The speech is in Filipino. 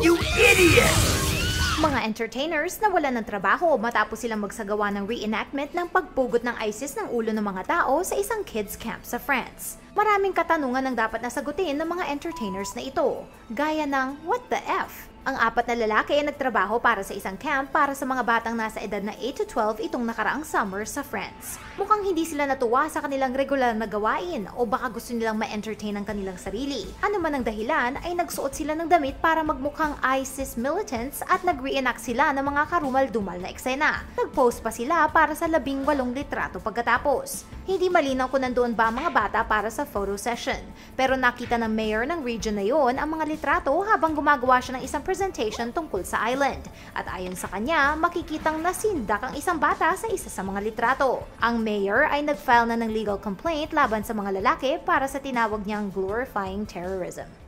You idiot! Mga entertainers na wala ng trabaho matapos silang magsagawa ng reenactment ng pagpugot ng ISIS ng ulo ng mga tao sa isang kids camp sa France. Maraming katanungan ang dapat nasagutin ng mga entertainers na ito, gaya ng what the F? Ang apat na lalaki ay nagtrabaho para sa isang camp para sa mga batang nasa edad na 8 to 12 itong nakaraang summer sa France. Mukhang hindi sila natuwa sa kanilang regular na gawain o baka gusto nilang ma-entertain ang kanilang sarili. Ano man ang dahilan ay nagsuot sila ng damit para magmukhang ISIS militants at nag-reenact sila ng mga karumal-dumal na eksena. Nag-post pa sila para sa labing walong litrato pagkatapos. Hindi malinaw kung nandoon ba ang mga bata para sa photo session. Pero nakita ng mayor ng region na yon ang mga litrato habang gumagawa siya ng isang presentation tungkol sa island. At ayon sa kanya, makikitang nasindak ang isang bata sa isa sa mga litrato. Ang mayor ay nag-file na ng legal complaint laban sa mga lalaki para sa tinawag niyang glorifying terrorism.